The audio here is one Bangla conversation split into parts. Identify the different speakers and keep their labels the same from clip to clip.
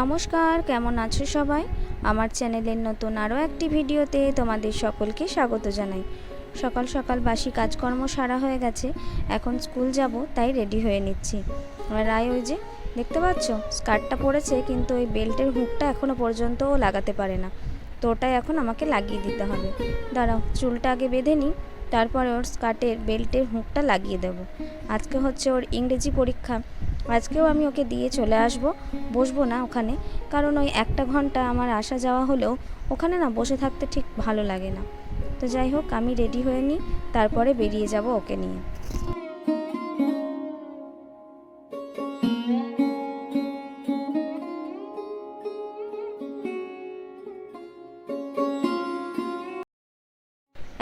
Speaker 1: নমস্কার, কেমন আছো সবাই? আমার চ্যানেলের নতুন আরও একটি ভিডিওতে তোমাদের সকলকে স্বাগত জানাই। সকাল সকাল বাসি কাজকর্ম সারা হয়ে গেছে, এখন স্কুল যাব, তাই রেডি হয়ে নিচ্ছি। আর রায় ওই যে, দেখতে পাচ্ছ? স্কার্টটা পরেছে, কিন্তু ওই বেল্টের হুকটা এখনও পর্যন্ত ও লাগাতে পারে না। তো ওটাই এখন আমাকে লাগিয়ে দিতে হবে। দাঁড়াও, চুলটা আগে বেঁধে নিই, তারপরে ওর স্কার্টের বেল্টের হুকটা লাগিয়ে দেবো। আজকে হচ্ছে ওর ইংরেজি পরীক্ষা। আজকেও আমি ওকে দিয়ে চলে আসব, বসবো না ওখানে। কারণ ওই একটা ঘণ্টা আমার আসা যাওয়া হলেও ওখানে না বসে থাকতে ঠিক ভালো লাগে না। তো যাই হোক, আমি রেডি হয়ে নিই, তারপরে বেরিয়ে যাব ওকে নিয়ে।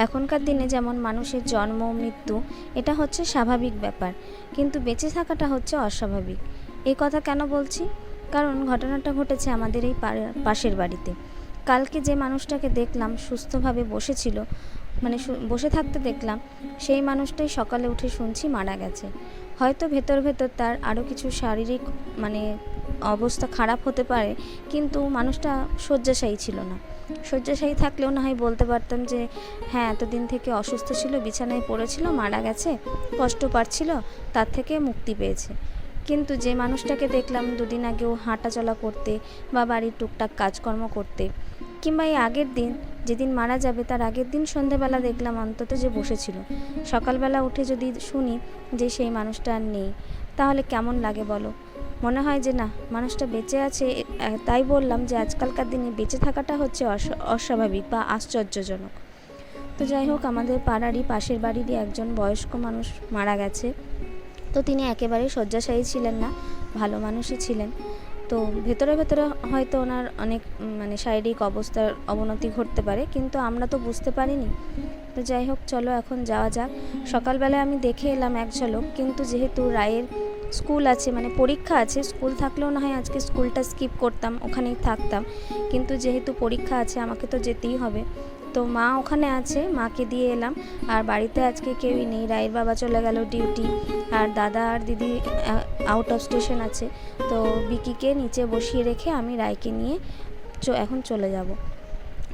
Speaker 1: এখনকার দিনে যেমন মানুষের জন্ম, মৃত্যু, এটা হচ্ছে স্বাভাবিক ব্যাপার। কিন্তু বেঁচে থাকাটা হচ্ছে অস্বাভাবিক। এই কথা কেন বলছি? কারণ ঘটনাটা ঘটেছে আমাদের এই পাশের বাড়িতে। কালকে যে মানুষটাকে দেখলাম সুস্থভাবে বসেছিল মানে বসে থাকতে দেখলাম, সেই মানুষটাই সকালে উঠে শুনছি মারা গেছে। হয়তো ভেতর ভেতর তার আরও কিছু শারীরিক মানে অবস্থা খারাপ হতে পারে, কিন্তু মানুষটা শয্যাশায়ী ছিল না। শয্যাশায়ী থাকলেও না হয় বলতে পারতাম যে হ্যাঁ এতদিন থেকে অসুস্থ ছিল, বিছানায় পড়েছিল, মারা গেছে, কষ্ট পাচ্ছিল, তার থেকে মুক্তি পেয়েছে। কিন্তু যে মানুষটাকে দেখলাম দুদিন আগেও হাঁটাচলা করতে বা বাড়ির টুকটাক কাজকর্ম করতে, কিংবা এই আগের দিন, যেদিন মারা যাবে, তার আগের দিন সন্ধেবেলা দেখলাম অন্তত যে বসেছিল। সকালবেলা উঠে যদি শুনি যে সেই মানুষটা আর নেই, তাহলে কেমন লাগে বলো? মনে হয় যে না, মানুষটা বেঁচে আছে তাই বললাম যে আজকালকার দিনে বেঁচে থাকাটা হচ্ছে অস্বা- অস্বাভাবিক বা আশ্চর্যজনক। তো যাই হোক, আমাদের পাড়ারই পাশের বাড়িরই একজন বয়স্ক মানুষ মারা গেছে। তো তিনি একেবারেই শয্যাশায়ী ছিলেন না, ভালো মানুষই ছিলেন। তো ভেতরে ভেতরে হয়তো ওনার অনেক মানে শারীরিক অবস্থার অবনতি ঘটতে পারে, কিন্তু আমরা তো বুঝতে পারিনি। তো যাই হোক, চলো এখন যাওয়া যাক। সকালবেলায় আমি দেখে এলাম এক ঝলক, কিন্তু যেহেতু রায়ের স্কুল আছে মানে পরীক্ষা আছে, স্কুল থাকলেও না হয় আজকে স্কুলটা স্কিপ করতাম, ওখানেই থাকতাম। কিন্তু যেহেতু পরীক্ষা আছে, আমাকে তো যেতেই হবে। তো মা ওখানে আছে, মাকে দিয়ে এলাম। আর বাড়িতে আজকে কেউই নেই, রায়ের বাবা চলে গেল ডিউটি আর দাদা আর দিদি আউট অফ স্টেশন আছে। তো বিকিকে নিচে বসিয়ে রেখে আমি রায়কে নিয়ে এখন চলে যাব।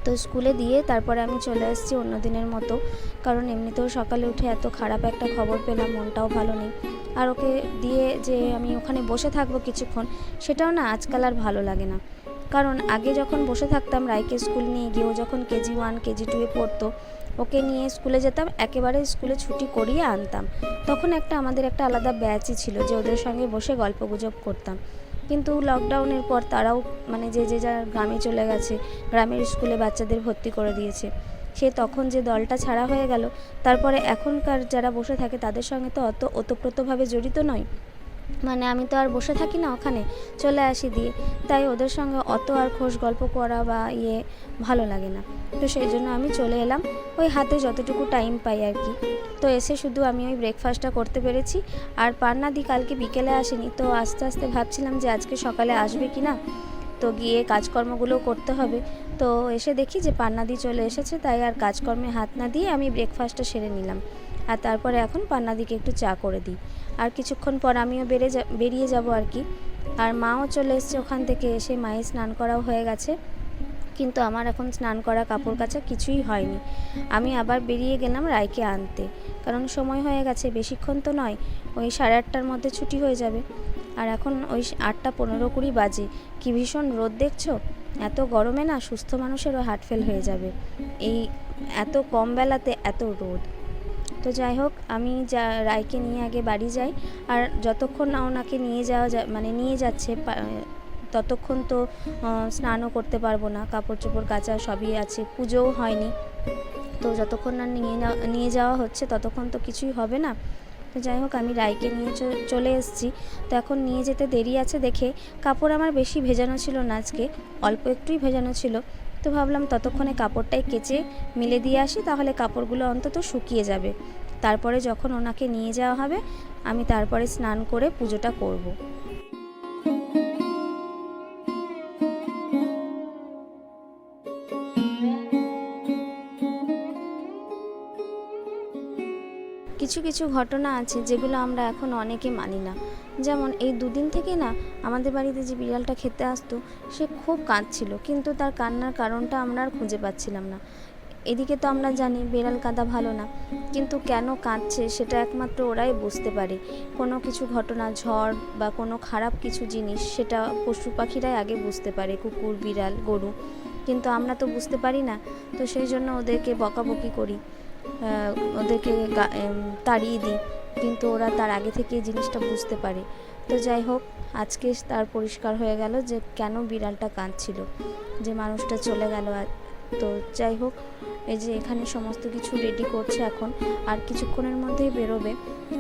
Speaker 1: তো স্কুলে দিয়ে তারপরে আমি চলে এসেছি অন্য দিনের মতো। কারণ এমনিতেও সকালে উঠে এত খারাপ একটা খবর পেলাম, মনটাও ভালো নেই। আর ওকে দিয়ে যে আমি ওখানে বসে থাকব কিছুক্ষণ, সেটাও না আজকাল আর ভালো লাগে না। কারণ আগে যখন বসে থাকতাম রায়কে স্কুল নিয়ে গিয়ে, ও যখন কেজি ওয়ান, কেজি টুয়ে পড়তো, ওকে নিয়ে স্কুলে যেতাম, একেবারে স্কুলে ছুটি করিয়ে আনতাম। তখন একটা আমাদের একটা আলাদা ব্যাচই ছিল যে ওদের সঙ্গে বসে গল্প গুজব করতাম। কিন্তু লকডাউনের পর তারাও মানে যে যে যার গ্রামে চলে গেছে, গ্রামের স্কুলে বাচ্চাদের ভর্তি করে দিয়েছে। সে তখন যে দলটা ছাড়া হয়ে গেল, তারপরে এখনকার যারা বসে থাকে তাদের সঙ্গে তো অত ওতপ্রোতভাবে জড়িত নয়। মানে আমি তো আর বসে থাকি না ওখানে, চলে আসি দিয়ে তাই ওদের সঙ্গে অত আর খোশ গল্প করা বা ইয়ে ভালো লাগে না। তো সেই জন্য আমি চলে এলাম। ওই হাতে যতটুকু টাইম পাই আর কি। তো এসে শুধু আমি ওই ব্রেকফাস্টটা করতে পেরেছি। আর পান্নাদি কালকে বিকেলে আসেনি, তো আস্তে আস্তে ভাবছিলাম যে আজকে সকালে আসবে কি না। তো গিয়ে কাজকর্মগুলো করতে হবে। তো এসে দেখি যে পান্নাদি চলে এসেছে, তাই আর কাজকর্মে হাত না দিয়ে আমি ব্রেকফাস্টটা সেরে নিলাম। আর তারপরে এখন পান্নাদিকে একটু চা করে দিই। আর কিছুক্ষণ পর আমিও বেড়ে যা, বেরিয়ে যাব আর কি। আর মাও চলে এসছে ওখান থেকে এসে মায়ের স্নান করাও হয়ে গেছে। কিন্তু আমার এখন স্নান করা কাপড় কাচা কিছুই হয়নি। আমি আবার বেরিয়ে গেলাম রায়কে আনতে। কারণ সময় হয়ে গেছে, বেশিক্ষণ তো নয়, ওই সাড়ে আটটার মধ্যে ছুটি হয়ে যাবে। আর এখন ওই আটটা পনেরো কুড়ি বাজে। কি ভীষণ রোদ দেখছ? এত গরমে না সুস্থ মানুষেরও হার্ট ফেল হয়ে যাবে। এই এত কম বেলাতে এত রোদ। তো যাই হোক, আমি যা, রায়কে নিয়ে আগে বাড়ি যাই। আর যতক্ষণ না ওনাকে নিয়ে যাওয়া যা মানে নিয়ে যাচ্ছে ততক্ষণ তো স্নানও করতে পারব না। কাপড় চোপড় কাচা সবই আছে, পুজোও হয়নি। তো যতক্ষণ না নিয়ে নিয়ে যাওয়া হচ্ছে, ততক্ষণ তো কিছুই হবে না। তো যাই হোক, আমি রায়কে নিয়ে চলে এসেছি। তো এখন নিয়ে যেতে দেরি আছে দেখে, কাপড় আমার বেশি ভেজানো ছিল না আজকে, অল্প একটুই ভেজানো ছিল। তো ভাবলাম ততক্ষণে কাপড়টাই কেচে মিলে দিয়ে আসি, তাহলে কাপড়গুলো অন্তত শুকিয়ে যাবে তারপরে যখন ওনাকে নিয়ে যাওয়া হবে, আমি তারপরে স্নান করে পুজোটা করব। কিছু কিছু ঘটনা আছে যেগুলো আমরা এখন অনেকে মানি না। যেমন এই দুদিন থেকে না আমাদের বাড়িতে যে বিড়ালটা খেতে আসতো, সে খুব কাঁদছিল, কিন্তু তার কান্নার কারণটা আমরা আর খুঁজে পাচ্ছিলাম না। এদিকে তো আমরা জানি বেড়াল কাঁদা ভালো না, কিন্তু কেন কাঁদছে সেটা একমাত্র ওরাই বুঝতে পারে। কোনো কিছু ঘটনা, ঝড় বা কোনো খারাপ কিছু জিনিস সেটা পশু পাখিরাই আগে বুঝতে পারে, কুকুর, বিড়াল, গরু। কিন্তু আমরা তো বুঝতে পারি না, তো সেই জন্য ওদেরকে বকাবকি করি। ওদেরকে তাড়িয়ে দিই। কিন্তু ওরা তার আগে থেকে জিনিসটা বুঝতে পারে। তো যাই হোক, আজকে তার পরিষ্কার হয়ে গেল যে কেন বিড়ালটা কাঁদছিল, যে মানুষটা চলে গেল তো যাই হোক, এই যে এখানে সমস্ত কিছু রেডি করছে এখন, আর কিছুক্ষণের মধ্যেই বেরোবে।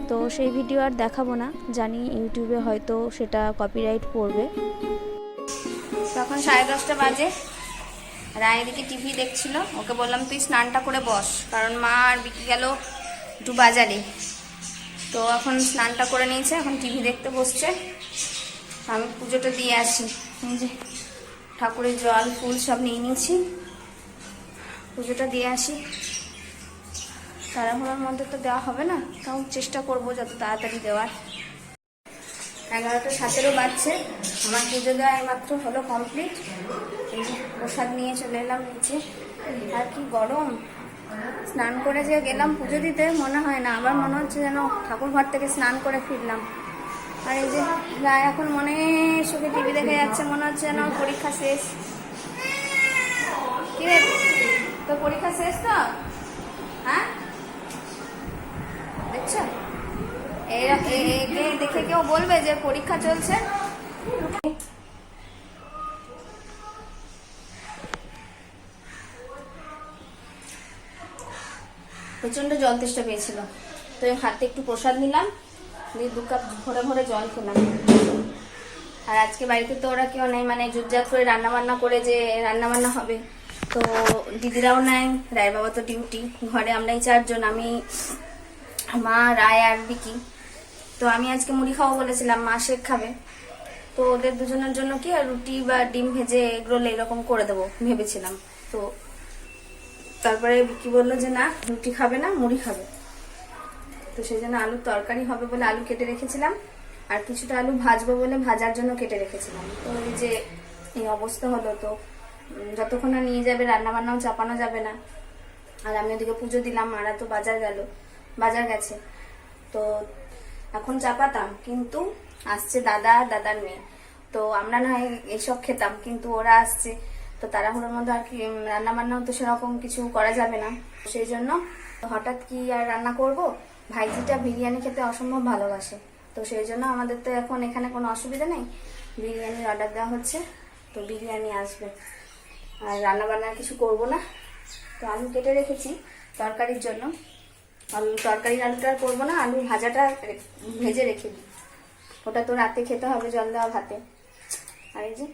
Speaker 1: তো সেই ভিডিও আর দেখাবো না, জানি ইউটিউবে হয়তো সেটা কপিরাইট পড়বে। তখন সাড়ে দশটা বাজে। রায় এদিকে টিভি দেখছিল। ওকে বললাম, তুই স্নানটা করে বস, কারণ মা আর বিকি গেল একটু বাজারে তো এখন স্নানটা করে নিয়েছে, এখন টিভি দেখতে বসছে। আমি পুজোটা দিয়ে আসি। ঠাকুরের জল, ফুল সব নিয়ে নিয়েছি। পুজোটা দিয়ে আসি। তাড়াহুড়োর মধ্যে তো দেওয়া হবে না, তাও চেষ্টা করব যত তাড়াতাড়ি দেওয়ার। এগারোটা সতেরো বাজছে। আমার পুজো দেওয়া এইমাত্র হলো কমপ্লিট এই প্রসাদ নিয়ে চলে এলাম নিচে। আর কি গরম। স্নান করে যে গেলাম পুজো দিতে, মনে হয় না। আবার মনে হচ্ছে যেন ঠাকুর ঘর থেকে স্নান করে ফিরলাম। আর এই যে রায় এখন মনে সুখে টিভি দেখে যাচ্ছে, মনে হচ্ছে যেন পরীক্ষা শেষ। কি রে? তোর পরীক্ষা শেষ তো? হ্যাঁ? দেখছ? দেখে কেউ বলবে যে পরীক্ষা চলছে? প্রচণ্ড জল তেষ্টা পেয়েছিল। তো হাতে একটু প্রসাদ নিলাম, দিয়ে দু কাপ ভরে ভরে জল খেলাম। আর আজকে বাড়িতে তো ওরা কেউ নেই মানে জুটজাত করে রান্না বান্না করে যে রান্না বান্না হবে। তো দিদিরাও নাই, রায়ের বাবা তো ডিউটি। ঘরে আমরাই চারজন, আমি, মা, রায় আর বিকি তো আমি আজকে মুড়ি খাওয়া বলেছিলাম, মা শেক খাবে। তো ওদের দুজনের জন্য কি, আর রুটি বা ডিম ভেজে এগরোল এরকম করে দেবো ভেবেছিলাম। তো তারপরে বিকি বলল যে, না, রুটি খাবে না, মুড়ি খাবে। তো সেই জন্য আলুর তরকারি হবে বলে আলু কেটে রেখেছিলাম, আর কিছুটা আলু ভাজবো বলে ভাজার জন্য কেটে রেখেছিলাম। তো এই যে এই অবস্থা হলো তো যতক্ষণ না নিয়ে যাবে রান্না বান্নাও চাপানো যাবে না। আর আমি ওদিকে পুজো দিলাম, মারা তো বাজার গেল, বাজার গেছে। তো এখন চাপাতাম কিন্তু আসছে দাদা আর দাদার মেয়ে। তো আমরা না হয় এসব খেতাম, কিন্তু ওরা আসছে। তো তাড়াহুড়োর মধ্যে আর কি রান্না বান্নাও তো সেরকম কিছু করা যাবে না। সেই জন্য হঠাৎ কি আর রান্না করব? ভাইজিটা বিরিয়ানি খেতে অসম্ভব ভালোবাসে। তো সেই জন্য আমাদের তো এখন এখানে কোনো অসুবিধা নেই। বিরিয়ানির অর্ডার দেওয়া হচ্ছে, তো বিরিয়ানি আসবে। আর রান্না বান্না কিছু করব না। তো আলু কেটে রেখেছি তরকারির জন্য। আলু তরকারির আলুটা করব না আলু ভাজাটা ভেজে রেখে দিই। ওটা তো রাতে খেতে হবে জল দেওয়া ভাতে। আর এই যে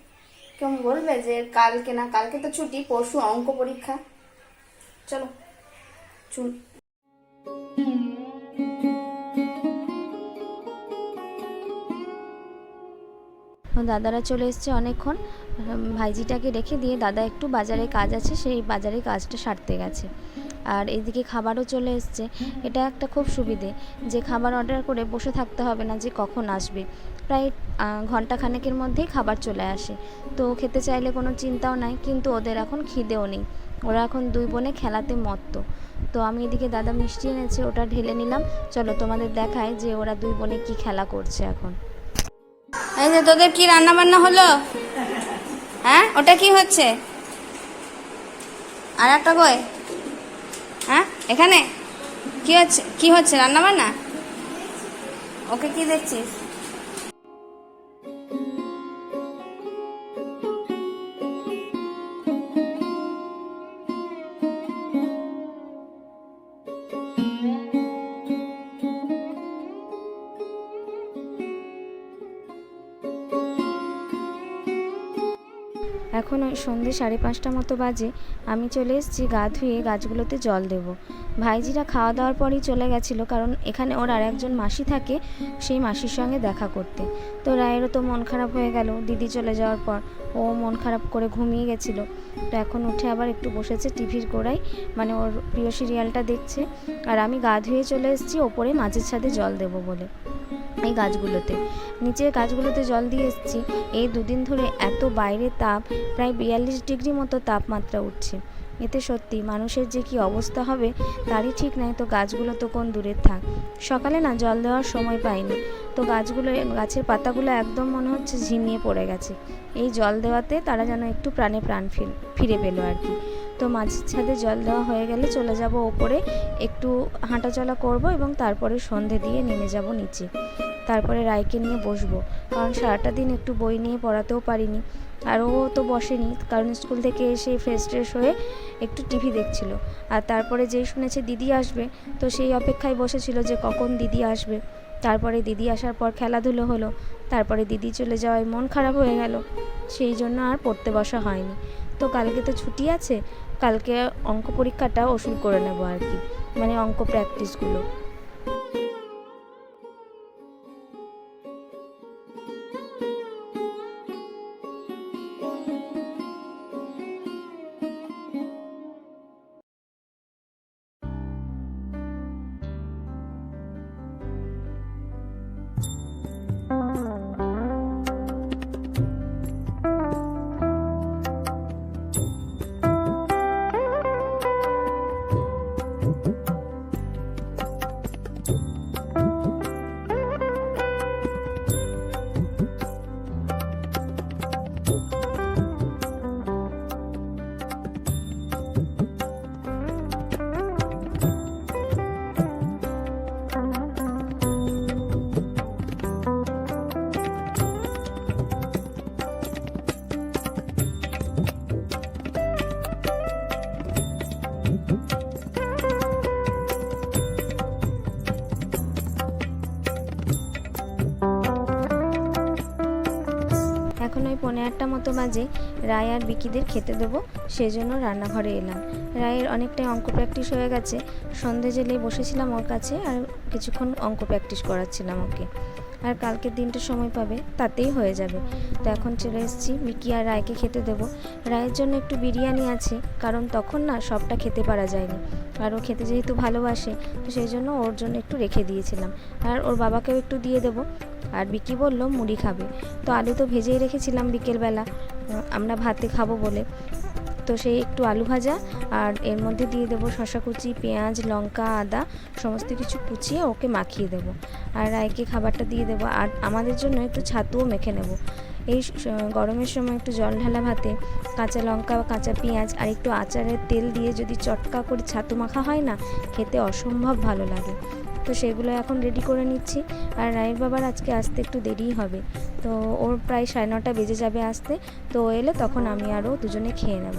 Speaker 1: কেউ বলবে যে কালকে না, কালকে তো ছুটি, পরশু অঙ্ক পরীক্ষা। চলো, চুল দাদারা চলে এসছে অনেকক্ষণ। ভাইজিটাকে রেখে দিয়ে দাদা একটু বাজারে কাজ আছে, সেই বাজারে কাজটা সারতে গেছে। আর এদিকে খাবারও চলে এসছে। এটা একটা খুব সুবিধে যে খাবার অর্ডার করে বসে থাকতে হবে না যে কখন আসবে। প্রায় ঘণ্টা খানেকের মধ্যেই খাবার চলে আসে। তো খেতে চাইলে কোনো চিন্তাও নাই কিন্তু ওদের এখন খিদেও নেই। ওরা এখন দুই বোনে খেলাতে মত্ত। তো আমি এদিকে দাদা মিষ্টি এনেছে ওটা ঢেলে নিলাম। চলো তোমাদের দেখায় যে ওরা দুই বোনে কি খেলা করছে এখন। এই যে তোদের কি রান্না বান্না হলো? হ্যাঁ ওটা কি হচ্ছে? আর একটা কই এখানে? কি হচ্ছে? কি হচ্ছে? রান্না বান্না ওকে কি দেখছিস? এখন সন্ধে সাড়ে পাঁচটা মতো বাজে, আমি চলে এসেছি গা ধুয়ে গাছগুলোতে জল দেব। ভাইজিরা খাওয়া দাওয়ার পরেই চলে গেছিল, কারণ এখানে ওর আর একজন মাসি থাকে, সেই মাসির সঙ্গে দেখা করতে। তো রায়েরও তো মন খারাপ হয়ে গেল, দিদি চলে যাওয়ার পর ও মন খারাপ করে ঘুমিয়ে গেছিল। তো এখন উঠে আবার একটু বসেছে টিভির গোড়ায় মানে ওর প্রিয় সিরিয়ালটা দেখছে। আর আমি গা ধুয়ে চলে এসেছি, ওপরে মাঝের ছাদে জল দেবো বলে। এই গাছগুলোতে। নিচের গাছগুলোতে জল দিয়ে এসেছি। এই দুদিন ধরে এত বাইরে তাপ, প্রায় বিয়াল্লিশ ডিগ্রি মতো তাপমাত্রা উঠছে। এতে সত্যি মানুষের যে কি অবস্থা হবে, তারই ঠিক নাই তো গাছগুলো তো কোন দূরের থাক। সকালে না জল দেওয়ার সময় পাইনি। তো গাছগুলো, গাছের পাতাগুলো একদম মনে হচ্ছে ঝিমিয়ে পড়ে গেছে। এই জল দেওয়াতে তারা যেন একটু প্রাণে প্রাণ ফিরে পেল আর কি। তো মাঝের ছাদে জল দেওয়া হয়ে গেলে চলে যাব ওপরে। একটু হাঁটাচলা করব এবং তারপরে সন্ধে দিয়ে নেমে যাব নিচে। তারপরে রায়কে নিয়ে বসবো, কারণ সারাটা দিন একটু বই নিয়ে পড়াতেও পারিনি। আর ও তো বসেনি, কারণ স্কুল থেকে এসে ফ্রেশ ট্রেশ হয়ে একটু টিভি দেখছিল। আর তারপরে যেই শুনেছে দিদি আসবে, তো সেই অপেক্ষায় বসেছিল যে কখন দিদি আসবে। তারপরে দিদি আসার পর খেলাধুলো হলো, তারপরে দিদি চলে যাওয়ায় মন খারাপ হয়ে গেল। সেই জন্য আর পড়তে বসা হয়নি। তো কালকে তো ছুটি আছে কালকে অঙ্ক পরীক্ষাটা ওষুধ করে নেব আর কি মানে অঙ্ক প্র্যাকটিসগুলো পনেরো আটটা মতো বাজে রায় আর বিকিদের খেতে দেবো সেই জন্য রান্নাঘরে এলাম। রায়ের অনেকটাই অঙ্ক প্র্যাকটিস হয়ে গেছে। সন্ধে জেলে বসেছিলাম ওর কাছে আর কিছুক্ষণ অঙ্ক প্র্যাকটিস করাচ্ছিলাম ওকে। আর কালকের দিনটা সময় পাবে তাতেই হয়ে যাবে। তো এখন চলে এসেছি, মিকি আর রায়কে খেতে দেবো। রায়ের জন্য একটু বিরিয়ানি আছে, কারণ তখন না সবটা খেতে পারা যায়নি। আর ও খেতে যেহেতু ভালোবাসে, তো সেই জন্য ওর জন্য একটু রেখে দিয়েছিলাম। আর ওর বাবাকেও একটু দিয়ে দেবো। আর বিকি বলল, মুড়ি খাবে। তো আলু তো ভেজেই রেখেছিলাম বিকেলবেলা আমরা ভাতে খাব বলে। তো সেই একটু আলু ভাজা আর এর মধ্যে দিয়ে দেবো শশা কুচি, পেঁয়াজ, লঙ্কা, আদা, সমস্ত কিছু কুচিয়ে ওকে মাখিয়ে দেবো। আর রায়কে খাবারটা দিয়ে দেবো। আর আমাদের জন্য একটু ছাতুও মেখে নেব। এই গরমের সময় একটু জল ঢালা ভাতে কাঁচা লঙ্কা, কাঁচা পেঁয়াজ আর একটু আচারের তেল দিয়ে যদি চটকা করে ছাতু মাখা হয় না, খেতে অসম্ভব ভালো লাগে। তো সেগুলো এখন রেডি করে নিচ্ছি। আর রায়ের বাবার আজকে আসতে একটু দেরিই হবে। তো ওর প্রায় সাড়ে নটা বেজে যাবে আসতে। তো এলে তখন আমি আরও দুজনে খেয়ে নেব।